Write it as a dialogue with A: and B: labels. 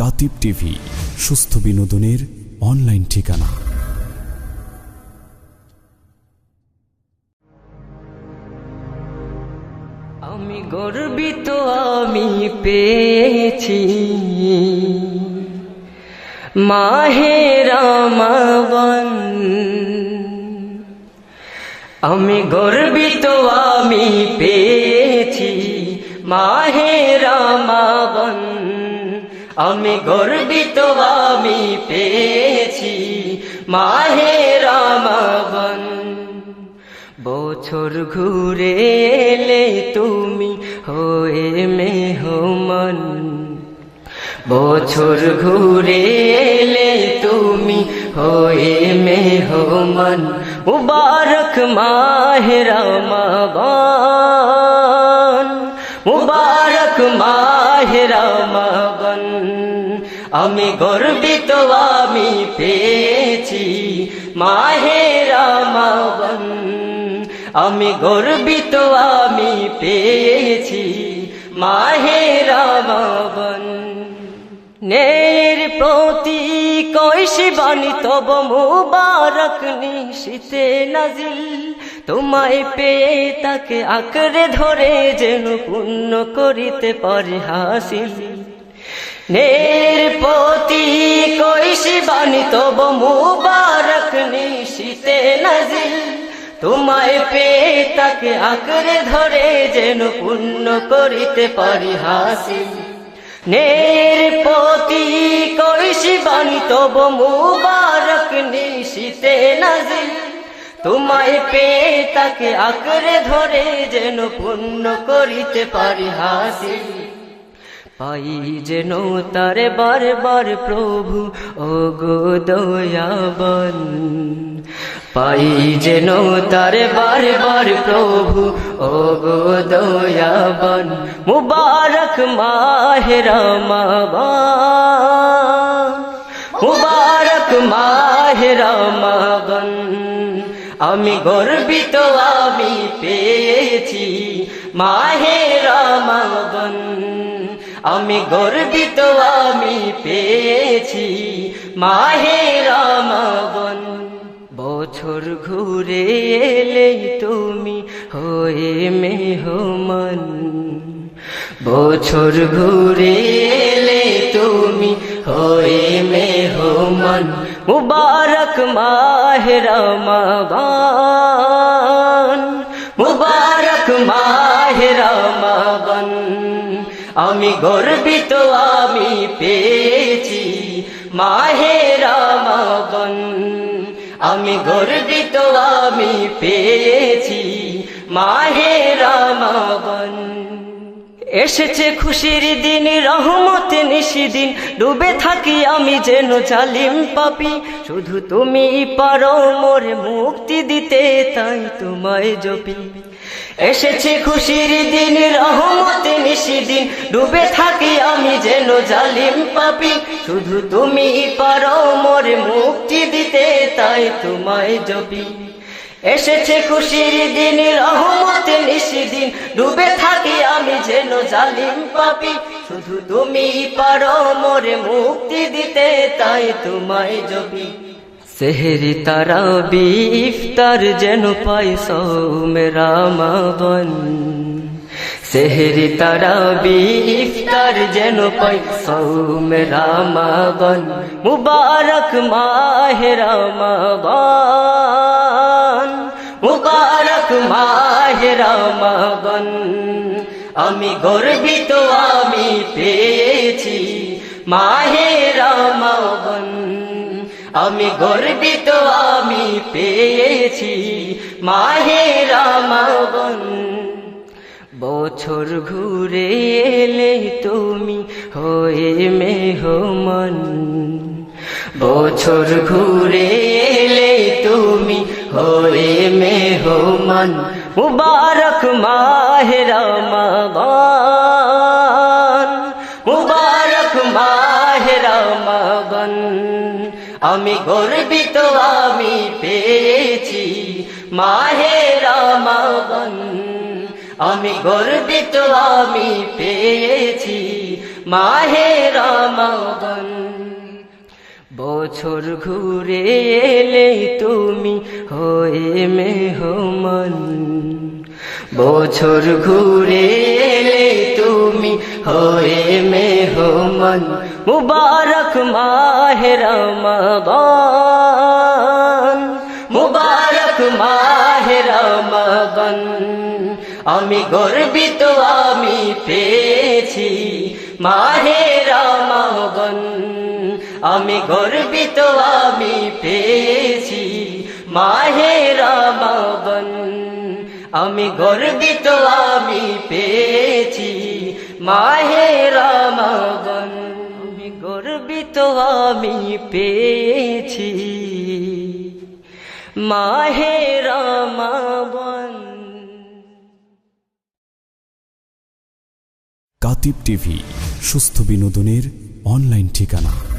A: কাতিব TV, সুস্থ বিনোদনের online ঠিকানা।
B: আমি গর্বিত, আমি পেয়েছি। মাহে রামাবন। আমি গর্বিত, আমি পেয়েছি। মাহে রামাবন। আমি গর্বিত, আমি পেয়েছি মাহে রামাবন। বছর ঘুরে এলে তুমি হয়ে মেহমান। বছর ঘুরে এলে তুমি হয়ে মেহমান। মুবারক মাহে রমাবান। মুবারক মাহে রমাবান আমি গর্বিত, আমি পেয়েছি মাহে রমাবান আমি গর্বিত, আমি পেয়েছি মাহে রমাবান নের প্রতি কৈশি বাণী তব মুবারক নিশিতে নাজিল। তোমায় পেয়ে তাকে আঁকড়ে ধরে যেন পূর্ণ করিতে পারি হাসিল নের প্রতি কৈশি বাণী তব মুবারক নিশিতে নাজিল। তোমায় পেয়ে তাকে আঁকড়ে ধরে যেন পূর্ণ করিতে পারি হাসিল নের পতি কৈশি বাণী তব মুবারক নিশিতে নাজিল। তোমায় পেয়ে তাকে আঁকড়ে ধরে যেন পূর্ণ করিতে পারি হাসি। পাই যেন তারে বারবার প্রভু ও গো দয়াবন। পাই যেন তারে বারবার প্রভু ও গো দয়াবন। মুবারক মাহে রমাবান মুবারক মাহে রমাবন আমি গর্বিত, আমি পেয়েছি মাহে রমাবন আমি গর্বিত, আমি পেয়েছি মাহে রমাবন বছর ঘুরে এলে তুমি হয়ে মেহমান। বছর ঘুরে এলে তুমি হয়ে মেহমান মুবারক মাহে রমাবান মুবারক মাহে রমাবান আমি গর্বিত আমি পেয়েছি মাহে রমাবান আমি গর্বিত আমি পেয়েছি মাহে রমাবান এসেছে খুশির দিন রহমত নিশিদিন ডুবে থাকি আমি যেন জালিম পাপি। শুধু তুমি পারো মোরে মুক্তি দিতে, তাই তোমায় জপি। এসেছে খুশির দিন, রহমত নিশিদিন ডুবে থাকি আমি যেন জালিম পাপি। শুধু তুমি পারো মোরে মুক্তি দিতে, তাই তোমায় জপি। এসেছে খুশির দিন, রহমত নিশিদিন। ডুবে থাকি আমি যেন জালিম পাপি। শুধু তুমি পারো মোরে মুক্তি দিতে, তাই তোমায় জবি সেহেরি তারা বিফতার যেন পাই সৌমেরা মাবন সেহেরি তারা বিফতার যেন পাই সৌমেরা মাবন মুবারক মাহেরা মাবান মাহে রমাবন আমি গর্বিত, আমি পেয়েছি মাহে রমাবন আমি গর্বিত, আমি পেয়েছি মাহে রমাবন বছর ঘুরে এলে তুমি হয়ে মেহমান। বছর ঘুরে হয়ে মেহমান মুবারক মাহে রমাবান মুবারক মাহে রমাবান আমি গর্বিত, আমি পেয়েছি মাহে রমাবান আমি গর্বিত, আমি পেয়েছি মাহে রমাবন বছর ঘুরে এলে তুমি হয়ে মেহমান। বছর ঘুরে এলে তুমি হয়ে মেহমান। মুবারক মাহে রমাবন মুবারক মাহে রমাবন আমি গর্বিত, আমি পেয়েছি মাহে রমাবন আমি গর্বিত, আমি পেয়েছি মাহে রমাবন। আমি গর্বিত, আমি পেয়েছি মাহে রমাবন। আমি গর্বিত, আমি পেয়েছি মাহে রমাবন।
A: কাতিব টিভি, সুস্থ বিনোদনের অনলাইন ঠিকানা।